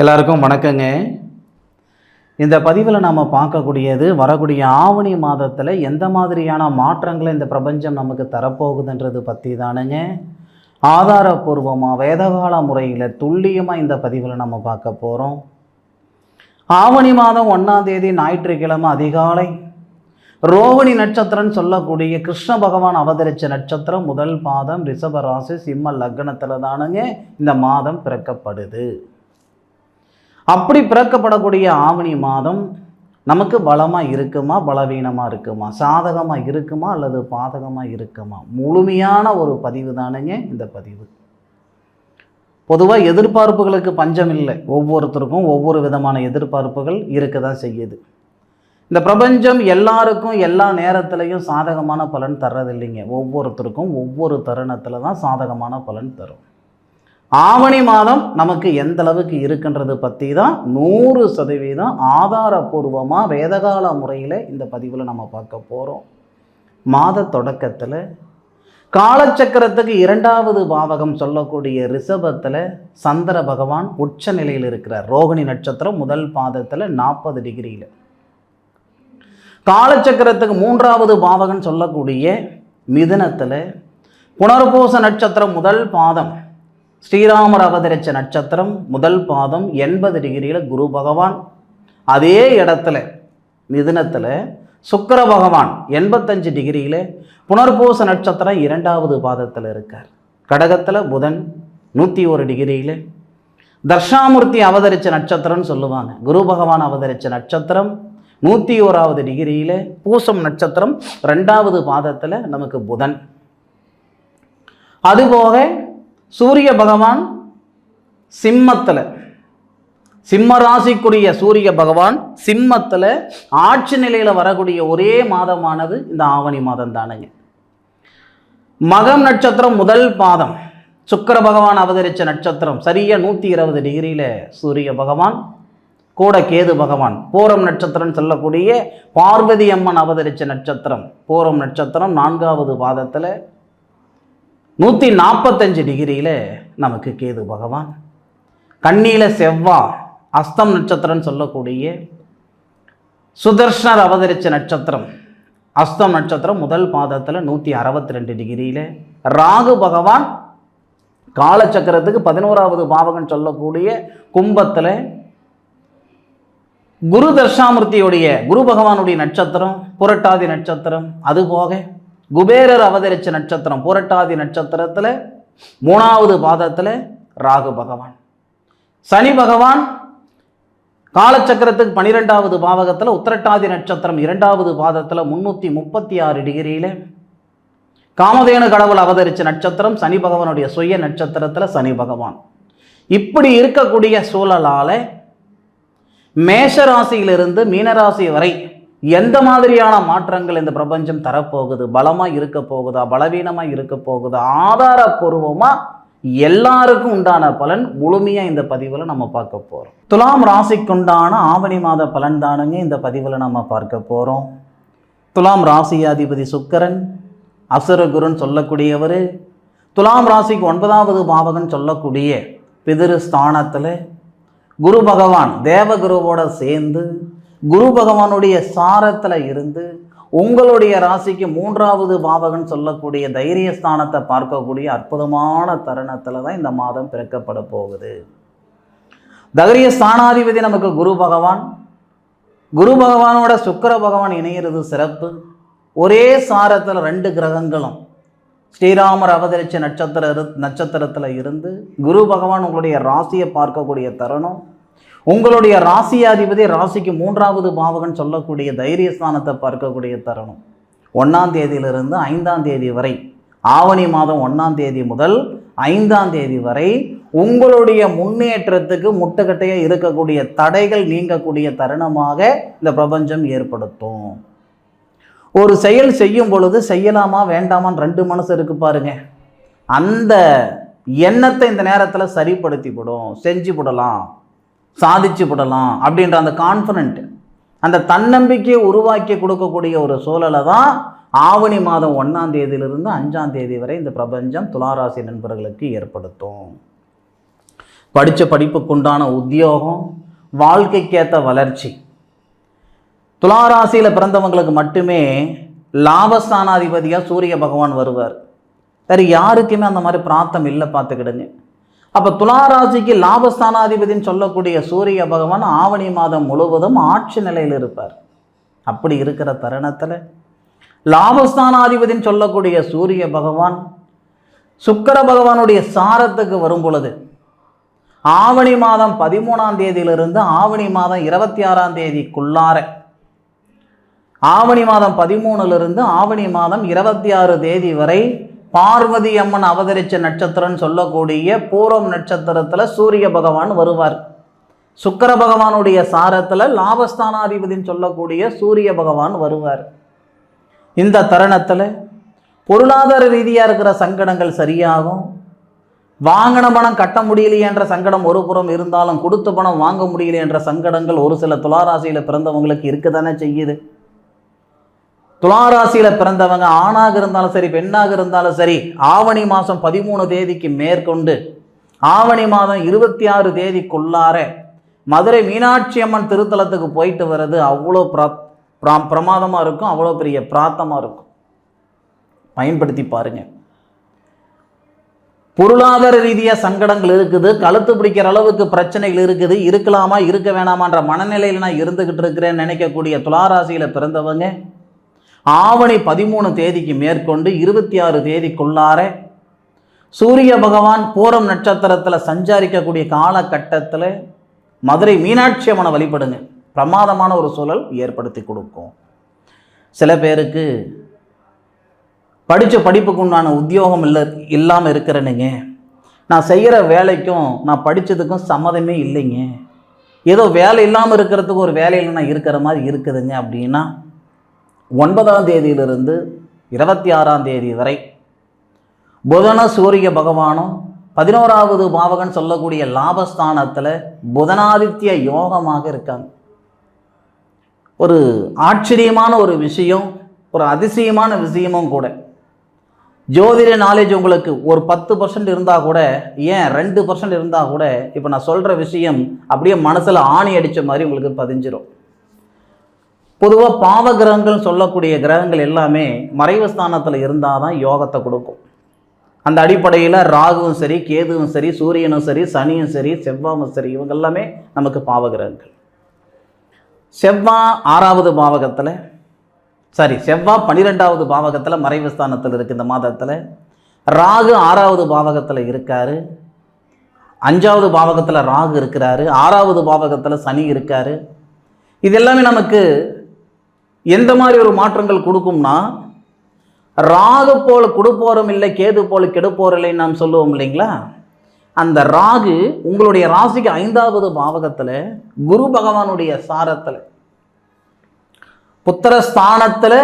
எல்லாருக்கும் வணக்கங்க. இந்த பதிவில் நாம் பார்க்கக்கூடியது வரக்கூடிய ஆவணி மாதத்தில் எந்த மாதிரியான மாற்றங்களை இந்த பிரபஞ்சம் நமக்கு தரப்போகுதுன்றது பற்றி தானுங்க ஆதாரபூர்வமாக வேதகால முறையில் துல்லியமாக இந்த பதிவில் நம்ம பார்க்க போகிறோம் ஆவணி மாதம் ஒன்றாம் தேதி ஞாயிற்றுக்கிழமை அதிகாலை. ரோவணி நட்சத்திரம்னு சொல்லக்கூடிய கிருஷ்ண பகவான் அவதரித்த நட்சத்திரம் முதல் பாதம் ரிஷப ராசி சிம்ம லக்னத்தில் தானுங்க இந்த மாதம் பிறக்கப்படுது. அப்படி பிறக்கப்படக்கூடிய ஆவணி மாதம் நமக்கு பலமாக இருக்குமா? பலவீனமாக இருக்குமா? சாதகமாக இருக்குமா? அல்லது பாதகமாக இருக்குமா? முழுமையான ஒரு பதிவு தானுங்க இந்த பதிவு. பொதுவாக எதிர்பார்ப்புகளுக்கு பஞ்சம் இல்லை. ஒவ்வொருத்தருக்கும் ஒவ்வொரு விதமான எதிர்பார்ப்புகள் இருக்க தான் செய்யுது. இந்த பிரபஞ்சம் எல்லாருக்கும் எல்லா நேரத்துலையும் சாதகமான பலன் தர்றதில்லைங்க. ஒவ்வொருத்தருக்கும் ஒவ்வொரு தருணத்தில் தான் சாதகமான பலன் தரும். ஆவணி மாதம் நமக்கு எந்த அளவுக்கு இருக்குன்றது பற்றி தான் நூறு சதவீதம் ஆதாரபூர்வமாக வேதகால முறையில் இந்த பதிவில் நம்ம பார்க்க போகிறோம் மாத தொடக்கத்தில் காலச்சக்கரத்துக்கு இரண்டாவது பாவகம் சொல்லக்கூடிய ரிஷபத்தில் சந்திர பகவான் உச்ச நிலையில் இருக்கிறார். ரோகிணி நட்சத்திரம் முதல் பாதத்தில் நாற்பது டிகிரியில். காலச்சக்கரத்துக்கு மூன்றாவது பாவகம் சொல்லக்கூடிய மிதுனத்தில் புனர்பூச நட்சத்திரம் முதல் பாதம் ஸ்ரீராமர் அவதரிச்ச நட்சத்திரம் முதல் பாதம் எண்பது டிகிரியில் குரு பகவான். அதே இடத்துல மிதுனத்தில் சுக்கர பகவான் எண்பத்தஞ்சு டிகிரியில் புனர்பூச நட்சத்திரம் இரண்டாவது பாதத்தில் இருக்கார். கடகத்தில் புதன் நூற்றி ஒரு டிகிரியில். தர்ஷாமூர்த்தி அவதரித்த நட்சத்திரம்னு சொல்லுவாங்க. குரு பகவான் அவதரித்த நட்சத்திரம் நூற்றி ஓராவது டிகிரியில் பூசம் நட்சத்திரம் ரெண்டாவது பாதத்தில் நமக்கு புதன். அதுபோக சூரிய பகவான் சிம்மத்தில் சிம்ம ராசிக்குரிய சூரிய பகவான் சிம்மத்தில் ஆட்சி நிலையில் வரக்கூடிய ஒரே மாதமானது இந்த ஆவணி மாதம் தானுங்க மகம் நட்சத்திரம் முதல் பாதம். சுக்கிர பகவான் அவதரித்த நட்சத்திரம். சரியா நூற்றி இருபது டிகிரியில் சூரிய பகவான் கூட கேது பகவான். பூரம் நட்சத்திரம் சொல்லக்கூடிய பார்வதி அம்மன் அவதரித்த நட்சத்திரம். பூரம் நட்சத்திரம் நான்காவது பாதத்தில் நூற்றி நாற்பத்தஞ்சு டிகிரியில் நமக்கு கேது பகவான். கண்ணியில் செவ்வா அஸ்தம் நட்சத்திரம்னு சொல்லக்கூடிய சுதர்ஷனர் அவதரித்த நட்சத்திரம். அஸ்தம் நட்சத்திரம் முதல் பாதத்தில் நூற்றி அறுபத்தி ரெண்டு டிகிரியில். ராகு பகவான் காலச்சக்கரத்துக்கு பதினோராவது பாவகன் சொல்லக்கூடிய கும்பத்தில் குரு தர்ஷாமூர்த்தியுடைய குரு பகவானுடைய நட்சத்திரம் புரட்டாதி நட்சத்திரம். அதுபோக குபேரர் அவதரிச்ச நட்சத்திரம் புரட்டாதி நட்சத்திரத்தில் மூணாவது பாதத்தில் ராகு பகவான். சனி பகவான் காலச்சக்கரத்துக்கு பனிரெண்டாவது பாவகத்தில் உத்திரட்டாதி நட்சத்திரம் இரண்டாவது பாதத்தில் முன்னூற்றி முப்பத்தி ஆறு டிகிரியில். காமதேனு கடவுள் அவதரிச்ச நட்சத்திரம் சனி பகவானுடைய சுய நட்சத்திரத்தில் சனி பகவான். இப்படி இருக்கக்கூடிய சூழலால் மேஷராசியிலிருந்து மீனராசி வரை எந்த மாதிரியான மாற்றங்கள் இந்த பிரபஞ்சம் தரப்போகுது? பலமாக இருக்க போகுதா? பலவீனமாக இருக்க போகுதா? ஆதாரப்பூர்வமாக எல்லாருக்கும் உண்டான பலன் முழுமையாக இந்த பதிவில் நம்ம பார்க்க போகிறோம் துலாம் ராசிக்குண்டான ஆவணி மாத பலன் தானுங்க இந்த பதிவில் நம்ம பார்க்க போகிறோம் துலாம் ராசியாதிபதி சுக்கரன் அசுரகுருன்னு சொல்லக்கூடியவர் துலாம் ராசிக்கு ஒன்பதாவது பாவகன் சொல்லக்கூடிய பிதிரு ஸ்தானத்தில் குரு பகவான் தேவகுருவோட சேர்ந்து குரு பகவானுடைய சாரத்தில் இருந்து உங்களுடைய ராசிக்கு மூன்றாவது பாவகன் சொல்லக்கூடிய தைரிய ஸ்தானத்தை பார்க்கக்கூடிய அற்புதமான தருணத்தில் தான் இந்த மாதம் பிறக்கப்பட போகுது. தைரிய ஸ்தானாதிபதி நமக்கு குரு பகவான். குரு பகவானோட சுக்கிர பகவான் இணையிறது சிறப்பு. ஒரே சாரத்தில் ரெண்டு கிரகங்களும். ஸ்ரீராமர் அவதரிச்ச நட்சத்திர நட்சத்திரத்தில் இருந்து குரு பகவான் உங்களுடைய ராசியை பார்க்கக்கூடிய தருணம். உங்களுடைய ராசியாதிபதி ராசிக்கு மூன்றாவது பாவகன் சொல்லக்கூடிய தைரியஸ்தானத்தை பார்க்கக்கூடிய தருணம். ஒன்றாம் தேதியிலிருந்து ஐந்தாம் தேதி வரை ஆவணி மாதம் ஒன்றாம் தேதி முதல் ஐந்தாம் தேதி வரை உங்களுடைய முன்னேற்றத்துக்கு முட்டுக்கட்டையாக இருக்கக்கூடிய தடைகள் நீங்கக்கூடிய தருணமாக இந்த பிரபஞ்சம் ஏற்படுத்தும். ஒரு செயல் செய்யும் பொழுது செய்யலாமா வேண்டாமான்னு ரெண்டு மனசு இருக்கு பாருங்க. அந்த எண்ணத்தை இந்த நேரத்தில் சரிப்படுத்தி விடும் செஞ்சு விடலாம் சாதிச்சு விடலாம் அப்படின்ற அந்த கான்ஃபிடென்ட் அந்த தன்னம்பிக்கையை உருவாக்கி கொடுக்கக்கூடிய ஒரு சூழலை தான் ஆவணி மாதம் ஒன்றாம் தேதியிலிருந்து அஞ்சாம் தேதி வரை இந்த பிரபஞ்சம் துளாராசி நண்பர்களுக்கு ஏற்படுத்தும். படித்த படிப்புக்குண்டான உத்தியோகம் வாழ்க்கைக்கேற்ற வளர்ச்சி. துளாராசியில் பிறந்தவங்களுக்கு மட்டுமே லாபஸ்தானாதிபதியாக சூரிய பகவான் வருவார். வேறு யாருக்குமே அந்த மாதிரி பிராத்தம் இல்லை பார்த்துக்கிடுங்க. அப்போ துளாராசிக்கு லாபஸ்தானாதிபதினு சொல்லக்கூடிய சூரிய பகவான் ஆவணி மாதம் முழுவதும் ஆட்சி நிலையில் இருப்பார். அப்படி இருக்கிற தருணத்தில் லாபஸ்தானாதிபதின்னு சொல்லக்கூடிய சூரிய பகவான் சுக்கர பகவானுடைய சாரத்துக்கு வரும் பொழுது ஆவணி மாதம் பதிமூணாம் தேதியிலிருந்து ஆவணி மாதம் இருபத்தி ஆறாம் தேதிக்குள்ளார ஆவணி மாதம் பதிமூணுலேருந்து ஆவணி மாதம் இருபத்தி ஆறு தேதி வரை பார்வதி அம்மன் அவதரித்த நட்சத்திரம்னு சொல்லக்கூடிய பூரம் நட்சத்திரத்தில் சூரிய பகவான் வருவார். சுக்கர பகவானுடைய சாரத்தில் லாபஸ்தானாதிபதினு சொல்லக்கூடிய சூரிய பகவான் வருவார். இந்த தருணத்தில் பொருளாதார ரீதியாக இருக்கிற சங்கடங்கள் சரியாகும். வாங்கின பணம் கட்ட முடியலையே என்ற சங்கடம் ஒரு புறம் இருந்தாலும் கொடுத்த பணம் வாங்க முடியல என்ற சங்கடங்கள் ஒரு சில துளாராசியில் பிறந்தவங்களுக்கு இருக்க தானே செய்யுது. துளாராசியில் பிறந்தவங்க ஆணாக இருந்தாலும் சரி பெண்ணாக இருந்தாலும் சரி ஆவணி மாதம் பதிமூணு தேதிக்கு மேற்கொண்டு ஆவணி மாதம் இருபத்தி ஆறு தேதிக்குள்ளார மதுரை மீனாட்சி அம்மன் திருத்தலத்துக்கு போயிட்டு வர்றது அவ்வளோ பிரா பிரா பிரமாதமாக இருக்கும் அவ்வளோ பெரிய பிராத்தமாக இருக்கும். பயன்படுத்தி பாருங்கள் பொருளாதார ரீதியாக சங்கடங்கள் இருக்குது கழுத்து பிடிக்கிற அளவுக்கு பிரச்சனைகள் இருக்குது இருக்கலாமா இருக்க வேணாமான்ற மனநிலையில் நான் இருந்துக்கிட்டு இருக்கிறேன்னு நினைக்கக்கூடிய துளாராசியில் பிறந்தவங்க ஆவணி பதிமூணு தேதிக்கு மேற்கொண்டு இருபத்தி ஆறு தேதிக்குள்ளார சூரிய பகவான் பூரம் நட்சத்திரத்தில் சஞ்சாரிக்கக்கூடிய காலகட்டத்தில் மதுரை மீனாட்சி அம்மனை வழிபடுங்க. பிரமாதமான ஒரு சூழல் ஏற்படுத்தி கொடுக்கும். சில பேருக்கு படித்த படிப்புக்கு உண்டான உத்தியோகம் இல்லை இல்லாமல் இருக்கிறேனுங்க. நான் செய்கிற வேலைக்கும் நான் படித்ததுக்கும் சம்மதமே இல்லைங்க. ஏதோ வேலை இல்லாமல் இருக்கிறதுக்கு ஒரு வேலையில் நான் இருக்கிற மாதிரி இருக்குதுங்க அப்படின்னா ஒன்பதாம் தேதியிலிருந்து இருபத்தி ஆறாம் தேதி வரை புதன சூரிய பகவானும் பதினோராவது பாவகன் சொல்லக்கூடிய லாபஸ்தானத்தில் புதனாதித்ய யோகமாக இருக்காங்க. ஒரு ஆச்சரியமான ஒரு விஷயம் ஒரு அதிசயமான விஷயமும் கூட. ஜோதிட நாலேஜ் உங்களுக்கு ஒரு பத்து பர்சன்ட் இருந்தால் கூட ஏன் ரெண்டு பர்சன்ட் இருந்தால் கூட இப்போ நான் சொல்கிற விஷயம் அப்படியே மனசில் ஆணி அடித்த மாதிரி உங்களுக்கு பதிஞ்சிரும். பொதுவாக பாவ கிரகங்கள் சொல்லக்கூடிய கிரகங்கள் எல்லாமே மறைவு ஸ்தானத்தில் இருந்தால் தான் யோகத்தை கொடுக்கும். அந்த அடிப்படையில் ராகுவும் சரி கேதுவும் சரி சூரியனும் சரி சனியும் சரி செவ்வாயும் சரி இவங்க எல்லாமே நமக்கு பாவ கிரகங்கள். ஆறாவது பாவகத்தில் சாரி செவ்வா பன்னிரெண்டாவது பாவகத்தில் மறைவு ஸ்தானத்தில் இருக்குது இந்த மாதத்தில். ராகு ஆறாவது பாவகத்தில் இருக்கார். அஞ்சாவது பாவகத்தில் ராகு இருக்கிறாரு. ஆறாவது பாவகத்தில் சனி இருக்கார். இது எல்லாமே நமக்கு எந்த மாதிரி ஒரு மாற்றங்கள் கொடுக்கும்னா ராகு போல கொடுப்போரும் இல்லை கேது போல கெடுப்போர் இல்லைன்னு நாம் சொல்லுவோம் இல்லைங்களா? அந்த ராகு உங்களுடைய ராசிக்கு ஐந்தாவது பாவகத்தில் குரு பகவானுடைய சாரத்தில் புத்திர ஸ்தானத்தில்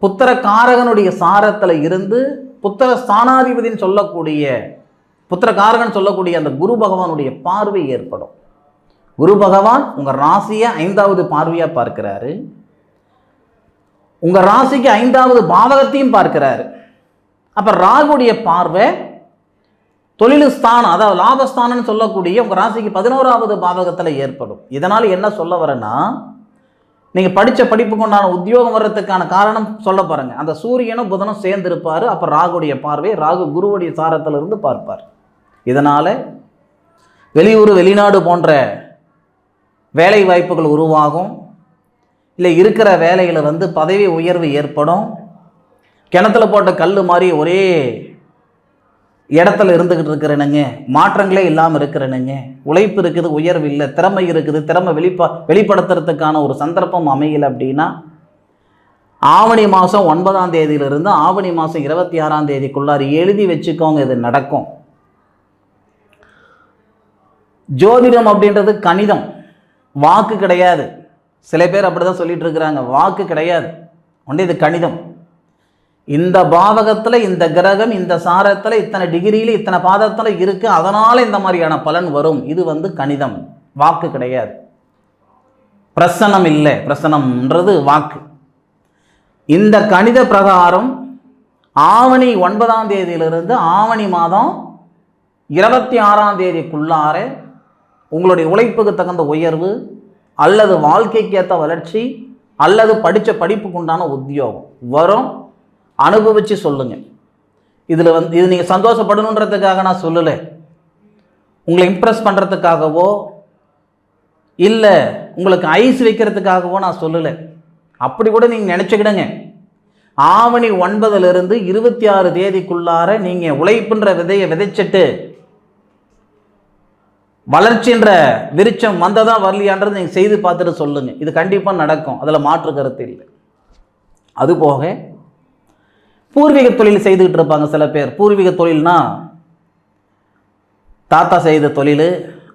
புத்திர காரகனுடைய சாரத்தில் இருந்து புத்திர ஸ்தானாதிபதினு சொல்லக்கூடிய புத்திர காரகன் சொல்லக்கூடிய அந்த குரு பகவானுடைய பார்வை ஏற்படும். குரு பகவான் உங்கள் ராசியை ஐந்தாவது பார்வையாக பார்க்கிறாரு. உங்கள் ராசிக்கு ஐந்தாவது பாவகத்தையும் பார்க்கிறாரு. அப்போ ராகுடைய பார்வை தொழில் ஸ்தானம் அதாவது லாபஸ்தானம்னு சொல்லக்கூடிய உங்கள் ராசிக்கு பதினோராவது பாவகத்தில் ஏற்படும். இதனால் என்ன சொல்ல வரேன்னா நீங்கள் படித்த படிப்புக்கு உண்டான உத்தியோகம் வர்றதுக்கான காரணம் சொல்ல பாருங்கள் அந்த சூரியனும் புதனும் சேர்ந்திருப்பார். அப்போ ராகுடைய பார்வை ராகு குருவுடைய சாரத்திலிருந்து பார்ப்பார். இதனால் வெளியூர் வெளிநாடு போன்ற வேலை வாய்ப்புகள் உருவாகும். இல்லை இருக்கிற வேலையில் வந்து பதவி உயர்வு ஏற்படும். கிணத்துல போட்ட கல் மாதிரி ஒரே இடத்துல இருந்துக்கிட்டு இருக்கிறேனுங்க. மாற்றங்களே இல்லாமல் இருக்கிறேனுங்க. உழைப்பு இருக்குது உயர்வு இல்லை. திறமை இருக்குது. திறமை வெளிப்பா வெளிப்படுத்துறதுக்கான ஒரு சந்தர்ப்பம் அமையல அப்படின்னா ஆவணி மாதம் ஒன்பதாம் தேதியிலிருந்து ஆவணி மாதம் இருபத்தி ஆறாம் தேதிக்குள்ளார் எழுதி வச்சுக்கோங்க இது நடக்கும். ஜோதிடம் அப்படின்றது கணிதம். வாக்கு கிடையாது. சில பேர் அப்படி தான் சொல்லிட்டு இருக்கிறாங்க வாக்கு கிடையாது. ஒன்று இது கணிதம். இந்த பாவகத்தில் இந்த கிரகம் இந்த சாரத்தில் இத்தனை டிகிரியில் இத்தனை பாதத்தில் இருக்குது அதனால் இந்த மாதிரியான பலன் வரும். இது வந்து கணிதம். வாக்கு கிடையாது. பிரசனம் இல்லை. பிரசனம்ன்றது வாக்கு. இந்த கணித பிரகாரம் ஆவணி ஒன்பதாம் தேதியிலிருந்து ஆவணி மாதம் இருபத்தி ஆறாம் தேதிக்குள்ளார உங்களுடைய உழைப்புக்கு தகுந்த உயர்வு அல்லது வாழ்க்கைக்கு ஏற்ற வளர்ச்சி அல்லது படித்த படிப்புக்கு உண்டான உத்தியோகம். வரும். அனுபவித்து சொல்லுங்கள் இதில் வந்து இது நீங்கள் சந்தோஷப்படணுன்றதுக்காக நான் சொல்லலை. உங்களை இம்ப்ரெஸ் பண்ணுறதுக்காகவோ இல்லை உங்களுக்கு ஐஸ் வைக்கிறதுக்காகவோ நான் சொல்லலை. அப்படி கூட நீங்கள் நினச்சிக்கிடுங்க. ஆவணி ஒன்பதுலேருந்து இருபத்தி ஆறு தேதிக்குள்ளார நீங்கள் உழைப்புன்ற விதையை விதைச்சிட்டு வளர்ச்சின்ற விருச்சம் வந்ததா வரலையான்றது நீங்கள் செய்து பார்த்துட்டு சொல்லுங்கள் இது கண்டிப்பாக நடக்கும். அதில் மாற்று கருத்து இல்லை. அதுபோக பூர்வீக தொழில் செய்துக்கிட்டு இருப்பாங்க சில பேர். பூர்வீக தொழில்னா தாத்தா செய்த தொழில்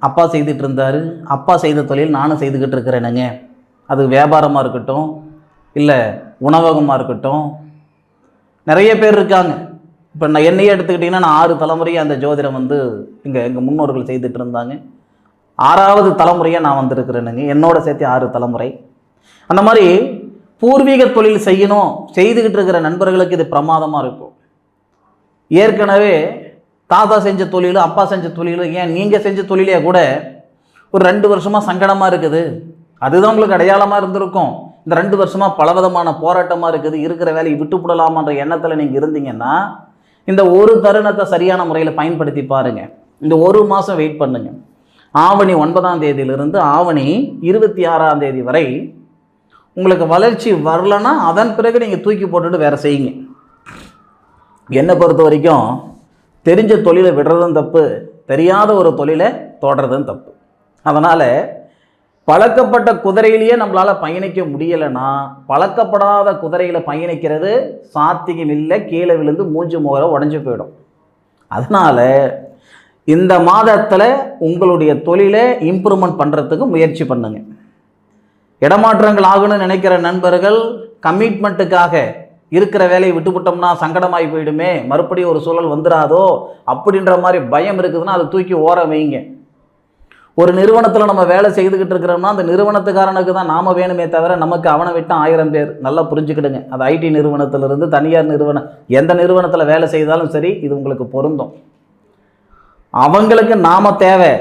அப்பா செய்துட்டு இருந்தார். அப்பா செய்த தொழில் நானும் செய்துக்கிட்டு இருக்கிறேனுங்க அது வியாபாரமாக இருக்கட்டும் இல்லை உணவகமாக இருக்கட்டும் நிறைய பேர் இருக்காங்க. இப்போ நான் என்னையே எடுத்துக்கிட்டிங்கன்னா நான் ஆறு தலைமுறையாக அந்த ஜோதிடம் வந்து இங்கே எங்கள் முன்னோர்கள் செய்துட்டு இருந்தாங்க. ஆறாவது தலைமுறையாக நான் வந்திருக்கிறேனுங்க. என்னோட சேர்த்து ஆறு தலைமுறை. அந்த மாதிரி பூர்வீக தொழில் செய்யணும் செய்துக்கிட்டு இருக்கிற நண்பர்களுக்கு இது பிரமாதமாக இருக்கும். ஏற்கனவே தாத்தா செஞ்ச தொழிலும் அப்பா செஞ்ச தொழிலும் ஏன் நீங்கள் செஞ்ச தொழிலே கூட ஒரு ரெண்டு வருஷமாக சங்கடமாக இருக்குது. அதுதான் உங்களுக்கு அடையாளமாக இருந்திருக்கும். இந்த ரெண்டு வருஷமாக பலவிதமான போராட்டமாக இருக்குது. இருக்கிற வேலையை விட்டுவிடலாமான்ற எண்ணத்தில் நீங்கள் இருந்தீங்கன்னா இந்த ஒரு தருணத்தை சரியான முறையில் பயன்படுத்தி பாருங்கள் இந்த ஒரு மாதம் வெயிட் பண்ணுங்க. ஆவணி ஒன்பதாம் தேதியிலிருந்து ஆவணி இருபத்தி ஆறாம் தேதி வரை உங்களுக்கு வளர்ச்சி வரலன்னா அதன் பிறகு நீங்கள் தூக்கி போட்டுட்டு வேறு செய்யுங்க. என்னை பொறுத்த வரைக்கும் தெரிஞ்ச தொழிலை விடுறதும் தப்பு தெரியாத ஒரு தொழிலை தொடர்றதும் தப்பு. அதனால் பழக்கப்பட்ட குதிரையிலேயே நம்மளால் பயணிக்க முடியலைன்னா பழக்கப்படாத குதிரையில் பயணிக்கிறது சாத்தியம் இல்லை. கீழே விழுந்து மூஞ்சி முகர உடஞ்சி போயிடும். அதனால் இந்த மாதத்தில் உங்களுடைய தொழிலை இம்ப்ரூவ்மெண்ட் பண்ணுறதுக்கு முயற்சி பண்ணுங்க. இடமாற்றங்கள் ஆகணும்னு நினைக்கிற நண்பர்கள் கமிட்மெண்ட்டுக்காக இருக்கிற வேலையை விட்டுவிட்டோம்னா சங்கடமாகி போயிடுமே. மறுபடியும் ஒரு சூழல் வந்துடாதோ? அப்படின்ற மாதிரி பயம் இருக்குதுன்னா அதை தூக்கி ஓர வைங்க. ஒரு நிறுவனத்தில் நம்ம வேலை செய்துக்கிட்டு இருக்கிறோம்னா அந்த நிறுவனத்துக்காரனுக்கு தான் நாம் வேணுமே தவிர நமக்கு அவனை விட்டு ஆயிரம் பேர். நல்லா புரிஞ்சுக்கிடுங்க. அது ஐடி நிறுவனத்திலிருந்து தனியார் நிறுவனம் எந்த நிறுவனத்தில் வேலை செய்தாலும் சரி இது உங்களுக்கு பொருந்தும். அவங்களுக்கு நாம தேவை.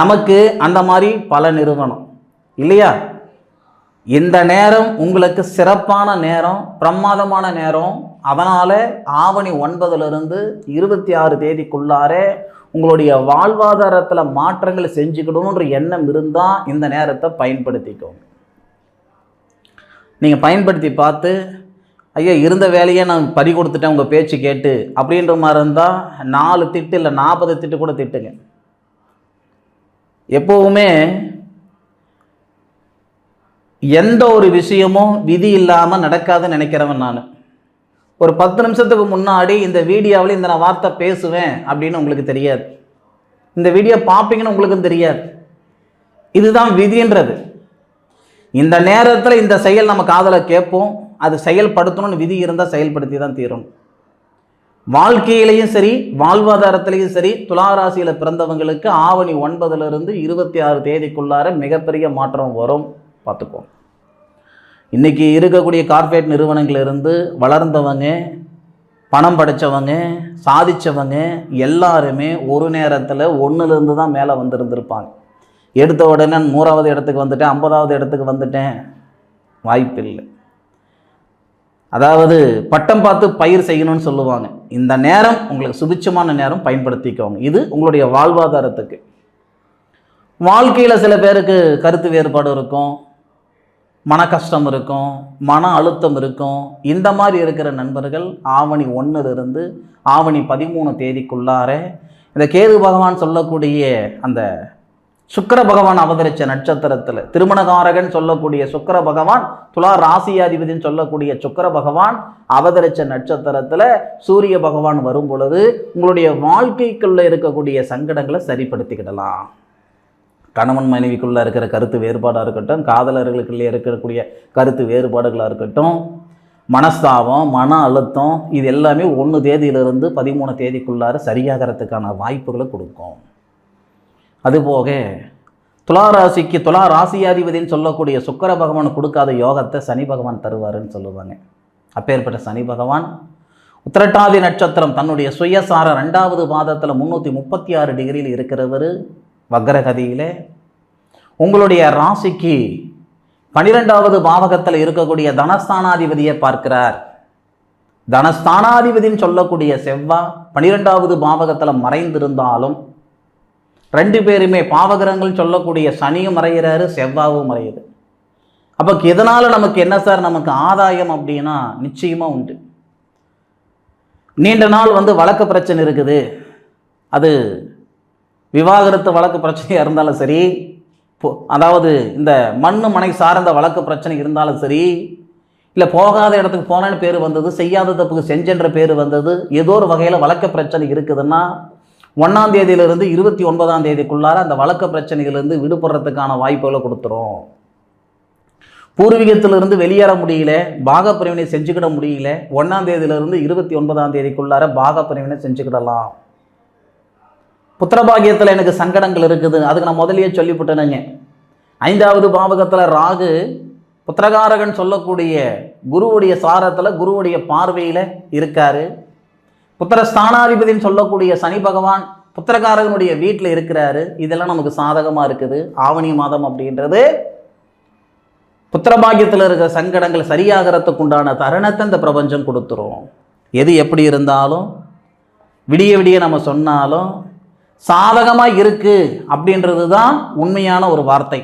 நமக்கு அந்த மாதிரி பல நிறுவனம். இல்லையா? இந்த நேரம் உங்களுக்கு சிறப்பான நேரம் பிரமாதமான நேரம். அதனால் ஆவணி ஒன்பதுலேருந்து இருபத்தி ஆறு தேதிக்குள்ளார உங்களுடைய வாழ்வாதாரத்தில் மாற்றங்களை செஞ்சுக்கணுன்ற எண்ணம் இருந்தால் இந்த நேரத்தை பயன்படுத்திக்கோங்க நீங்கள் பயன்படுத்தி பார்த்து ஐயா இருந்த வேலையை நான் பறி கொடுத்துட்டேன் உங்கள் பேச்சு கேட்டு அப்படின்ற மாதிரி இருந்தால் நாலு திட்டு இல்லை நாற்பது திட்டு கூட திட்டுங்க. எப்போவுமே எந்த ஒரு விஷயமும் விதி இல்லாமல் நடக்காதுன்னு நினைக்கிறவன் நான். ஒரு பத்து நிமிஷத்துக்கு முன்னாடி இந்த வீடியோவில் இந்த நான் வார்த்தை பேசுவேன் அப்படின்னு உங்களுக்கு தெரியாது. இந்த வீடியோ பார்ப்பீங்கன்னு உங்களுக்கும் தெரியாது. இதுதான் விதின்றது. இந்த நேரத்தில் இந்த செயல் நம்ம காதலை கேட்போம். அது செயல்படுத்தணும்னு விதி இருந்தால் செயல்படுத்தி தான் தீரும். வாழ்க்கையிலையும் சரி வாழ்வாதாரத்திலையும் சரி துளாராசியில் பிறந்தவங்களுக்கு ஆவணி ஒன்பதுலேருந்து இருபத்தி ஆறு தேதிக்குள்ளார மிகப்பெரிய மாற்றம் வரும். பார்த்துக்கோங்க இன்றைக்கி இருக்கக்கூடிய கார்ப்பரேட் நிறுவனங்களிலிருந்து வளர்ந்தவங்க பணம் படைச்சவங்க சாதித்தவங்க எல்லாருமே ஒரு நேரத்தில் ஒன்றுலேருந்து தான் மேலே வந்திருந்திருப்பாங்க. எடுத்த உடனே நூறாவது இடத்துக்கு வந்துட்டேன் ஐம்பதாவது இடத்துக்கு வந்துட்டேன். வாய்ப்பில்லை. அதாவது பட்டம் பார்த்து பயிர் செய்யணும்னு சொல்லுவாங்க. இந்த நேரம் உங்களுக்கு சுபிச்சமான நேரம் பயன்படுத்திக்கோங்க. இது உங்களுடைய வாழ்வாதாரத்துக்கு. வாழ்க்கையில் சில பேருக்கு கருத்து வேறுபாடு இருக்கும். மன கஷ்டம் இருக்கும் மன அழுத்தம் இருக்கும். இந்த மாதிரி இருக்கிற நண்பர்கள் ஆவணி ஒன்றிலிருந்து ஆவணி பதிமூணு தேதிக்குள்ளார இந்த கேது பகவான் சொல்லக்கூடிய அந்த சுக்கிர பகவான் அவதரித்த நட்சத்திரத்தில் திருமணகாரகன் சொல்லக்கூடிய சுக்கிர பகவான் துலா ராசியாதிபதினு சொல்லக்கூடிய சுக்கிர பகவான் அவதரித்த நட்சத்திரத்தில் சூரிய பகவான் வரும் பொழுது உங்களுடைய வாழ்க்கைக்குள்ளே இருக்கக்கூடிய சங்கடங்களை சரிப்படுத்திக்கிடலாம். கணவன் மனைவிக்குள்ளே இருக்கிற கருத்து வேறுபாடாக இருக்கட்டும் காதலர்களுக்குள்ளே இருக்கக்கூடிய கருத்து வேறுபாடுகளாக இருக்கட்டும் மனஸ்தாபம் மன அழுத்தம் இது எல்லாமே ஒன்று தேதியிலிருந்து பதிமூணு தேதிக்குள்ளார சரியாகிறதுக்கான வாய்ப்புகளை கொடுக்கும். அதுபோக துலா ராசிக்கு துலா ராசியாதிபதினு சொல்லக்கூடிய சுக்கர பகவான் கொடுக்காத யோகத்தை சனி பகவான் தருவாருன்னு சொல்லுவாங்க. அப்பேற்பட்ட சனி பகவான் உத்திரட்டாதி நட்சத்திரம் தன்னுடைய சுயசார ரெண்டாவது பாதத்தில் முந்நூற்றி முப்பத்தி ஆறு டிகிரியில் இருக்கிறவர். வக்ரகதியிலே உங்களுடைய ராசிக்கு பனிரெண்டாவது பாவகத்தில் இருக்கக்கூடிய தனஸ்தானாதிபதியை பார்க்கிறார். தனஸ்தானாதிபதின்னு சொல்லக்கூடிய செவ்வாய் பனிரெண்டாவது பாவகத்தில் மறைந்திருந்தாலும் ரெண்டு பேருமே பாவகிரங்கள் சொல்லக்கூடிய சனியும் மறைகிறாரு செவ்வாவும் மறையுது. அப்போ இதனால் நமக்கு என்ன சார்? நமக்கு ஆதாயம் அப்படின்னா நிச்சயமாக உண்டு. நீண்ட நாள் வந்து வழக்கு பிரச்சனை இருக்குது. அது விவாகரத்து வழக்கு பிரச்சனையாக இருந்தாலும் சரி அதாவது இந்த மண்ணு மனை சார்ந்த வழக்கு பிரச்சனை இருந்தாலும் சரி இல்லை போகாத இடத்துக்கு போனேன்னு பேர் வந்தது செய்யாத தப்புக்கு செஞ்சென்ற பேர் வந்தது ஏதோ ஒரு வகையில் வழக்கு பிரச்சனை இருக்குதுன்னா ஒன்றாம் தேதியிலிருந்து இருபத்தி ஒன்பதாம் தேதிக்குள்ளார அந்த வழக்கு பிரச்சனைகளிலிருந்து விடுபடுறதுக்கான வாய்ப்புகளை கொடுத்துரும். பூர்வீகத்திலிருந்து வெளியேற முடியல பாகப்பிரிவினை செஞ்சுக்கிட முடியல ஒன்றாம் தேதியிலிருந்து இருபத்தி ஒன்பதாம் தேதிக்குள்ளார பாகப்பிரிவினை செஞ்சுக்கிடலாம். புத்திரபாகியத்தில் எனக்கு சங்கடங்கள் இருக்குது. அதுக்கு நான் முதலியே சொல்லிவிட்டேனுங்க. ஐந்தாவது பாவகத்தில் ராகு புத்திரகாரகன் சொல்லக்கூடிய குருவுடைய சாரத்தில் குருவுடைய பார்வையில் இருக்காரு. புத்திர ஸ்தானாதிபதின்னு சொல்லக்கூடிய சனி பகவான் புத்திரகாரகனுடைய வீட்டில் இருக்கிறாரு. இதெல்லாம் நமக்கு சாதகமாக இருக்குது. ஆவணி மாதம் அப்படின்றது. புத்திரபாகியத்தில் இருக்கிற சங்கடங்கள் சரியாகிறதுக்கு உண்டான தருணத்தை இந்த பிரபஞ்சம் கொடுத்துரும். எது எப்படி இருந்தாலும் விடிய விடிய நம்ம சொன்னாலும் சாதகமாக இருக்குது அப்படின்றது தான் உண்மையான ஒரு வார்த்தை.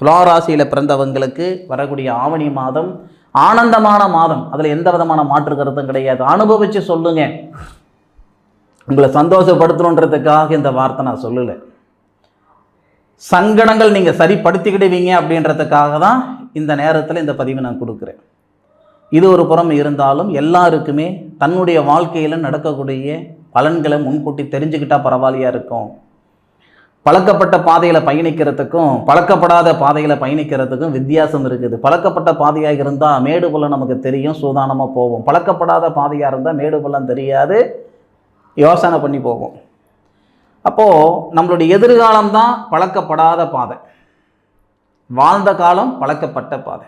துளாராசியில் பிறந்தவங்களுக்கு வரக்கூடிய ஆவணி மாதம் ஆனந்தமான மாதம். அதில் எந்த விதமான மாற்று கருத்தும் கிடையாது. அனுபவித்து சொல்லுங்க. உங்களை சந்தோஷப்படுத்தணுன்றதுக்காக இந்த வார்த்தை நான் சொல்லலை. சங்கடங்கள் நீங்கள் சரிப்படுத்திக்கிடுவீங்க அப்படின்றதுக்காக தான் இந்த நேரத்தில் இந்த பதிவை நான் கொடுக்குறேன். இது ஒரு புறம் இருந்தாலும் எல்லாருக்குமே தன்னுடைய வாழ்க்கையில் நடக்கக்கூடிய பலன்களை முன்கூட்டி தெரிஞ்சுக்கிட்டா பரவாயில்லையா இருக்கும்? பழக்கப்பட்ட பாதையில் பயணிக்கிறதுக்கும் பழக்கப்படாத பாதையில் பயணிக்கிறதுக்கும் வித்தியாசம் இருக்குது. பழக்கப்பட்ட பாதையாக இருந்தால் மேடு பள்ளம் நமக்கு தெரியும் சூதானமாக போவோம் பழக்கப்படாத பாதையாக இருந்தால் மேடு பள்ளம் தெரியாது யோசனை பண்ணி போவோம் அப்போது நம்மளுடைய எதிர்காலம் தான் பழக்கப்படாத பாதை. வாழ்ந்த காலம் பழக்கப்பட்ட பாதை.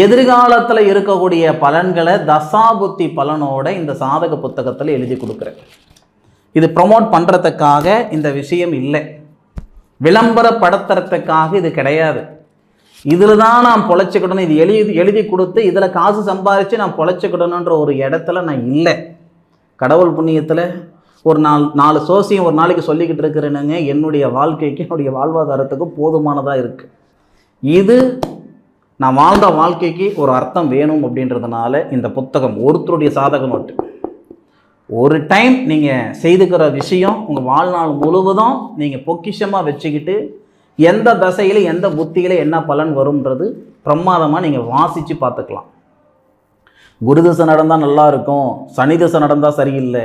எதிர்காலத்தில் இருக்கக்கூடிய பலன்களை தசாபுத்தி பலனோட இந்த சாதக புத்தகத்தில் எழுதி கொடுக்குறேன். இது ப்ரொமோட் பண்ணுறதுக்காக இந்த விஷயம் இல்லை. விளம்பரப்படுத்துறதுக்காக இது கிடையாது. இதில் தான் நான் பொழைச்சிக்கிடணும். இது எழுதி எழுதி கொடுத்து இதில் காசு சம்பாதிச்சு நான் பொழைச்சிக்கிடணுன்ற ஒரு இடத்துல நான் இல்லை. கடவுள் புண்ணியத்தில் ஒரு நாள் நாலு சோசியம் ஒரு நாளைக்கு சொல்லிக்கிட்டு இருக்கிறேனுங்க. என்னுடைய வாழ்க்கைக்கு என்னுடைய வாழ்வாதாரத்துக்கு போதுமானதாக இருக்குது இது நான் வாழ்ந்த வாழ்க்கைக்கு ஒரு அர்த்தம் வேணும் அப்படின்றதுனால இந்த புத்தகம் ஒருத்தருடைய சாதக நோட்டு. ஒரு டைம் நீங்கள் செய்துக்கிற விஷயம் உங்கள் வாழ்நாள் முழுவதும் நீங்கள் பொக்கிஷமாக வச்சுக்கிட்டு எந்த தசையில் எந்த புத்தியில் என்ன பலன் வரும்ன்றது பிரமாதமாக நீங்கள் வாசித்து பார்த்துக்கலாம். குரு தசை நடந்தால் நல்லா இருக்கும் சனி தசை நடந்தால் சரியில்லை.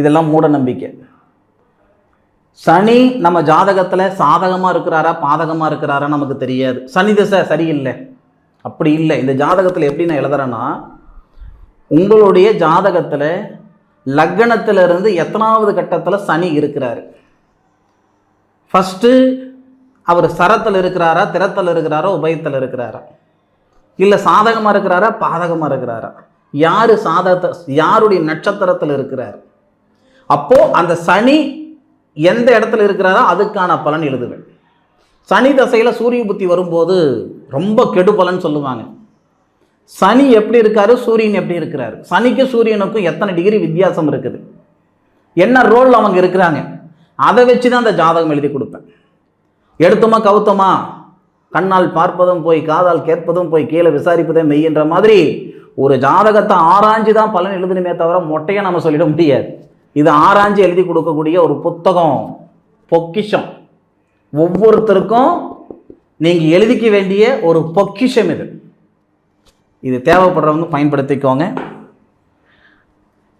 இதெல்லாம் மூட நம்பிக்கை. சனி நம்ம ஜாதகத்தில் சாதகமாக இருக்கிறாரா பாதகமாக இருக்கிறாரா நமக்கு தெரியாது. சனி திசை சரியில்லை. அப்படி இல்லை. இந்த ஜாதகத்தில் எப்படி நான் எழுதுறேன்னா உங்களுடைய ஜாதகத்தில் லக்னத்திலிருந்து எத்தனாவது கட்டத்தில் சனி இருக்கிறார்? ஃபஸ்ட்டு அவர் சரத்தில் இருக்கிறாரா திறத்தில் இருக்கிறாரா உபயத்தில் இருக்கிறாரா? இல்லை சாதகமாக இருக்கிறாரா பாதகமாக இருக்கிறாரா? யார் சாதகத்தை யாருடைய நட்சத்திரத்தில் இருக்கிறார்? அப்போது அந்த சனி எந்த இடத்துல இருக்கிறாரோ அதுக்கான பலன் எழுதுவேன். சனி தசையில் சூரிய புத்தி வரும்போது ரொம்ப கெடு பலன் சொல்லுவாங்க. சனி எப்படி இருக்காரு? சூரியன் எப்படி இருக்கிறாரு? சனிக்கும் சூரியனுக்கும் எத்தனை டிகிரி வித்தியாசம் இருக்குது? என்ன ரோல் அவங்க இருக்கிறாங்க? அதை வச்சு தான் அந்த ஜாதகம் எழுதி கொடுப்பேன். எடுத்தோமா கவுத்தோமா? கண்ணால் பார்ப்பதும் போய் காதால் கேட்பதும் போய் கீழே விசாரிப்பதே மெய்யன்ற மாதிரி ஒரு ஜாதகத்தை ஆராய்ஞ்சு தான் பலன் எழுதணுமே தவிர மொட்டையை நம்ம சொல்லிட முடியாது. இது ஆராய்ஞ்சு எழுதி கொடுக்கக்கூடிய ஒரு புத்தகம் பொக்கிஷம். ஒவ்வொருத்தருக்கும் நீங்கள் எழுதிக்க வேண்டிய ஒரு பொக்கிஷம் இது. இது தேவைப்படுறவங்க பயன்படுத்திக்கோங்க.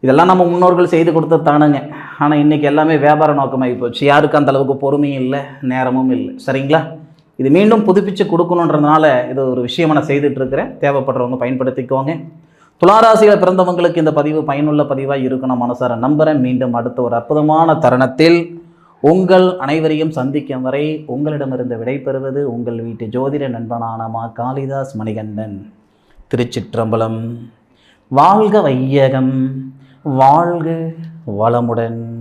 இதெல்லாம் நம்ம முன்னோர்கள் செய்து கொடுத்தது தானுங்க. ஆனால் இன்றைக்கி எல்லாமே வியாபார நோக்கமாகி போச்சு. யாருக்கு அந்த அளவுக்கு பொறுமையும் இல்லை நேரமும் இல்லை. சரிங்களா? இது மீண்டும் புதுப்பித்து கொடுக்கணுன்றதுனால இது ஒரு விஷயமா நான் செய்துட்டு இருக்கிறேன். தேவைப்படுறவங்க பயன்படுத்திக்கோங்க. துளாராசியில் பிறந்தவங்களுக்கு இந்த பதிவு பயனுள்ள பதிவாக இருக்கணும் மனசார நம்புகிறேன் மீண்டும் அடுத்த ஒரு அற்புதமான தருணத்தில் உங்கள் அனைவரையும் சந்திக்கும் வரை உங்களிடமிருந்து விடைபெறுவது உங்கள் வீட்டு ஜோதிட நண்பனான மா காளிதாஸ் மணிகண்டன். திருச்சிற்றம்பலம். வாழ்க வையகம். வாழ்க வளமுடன்.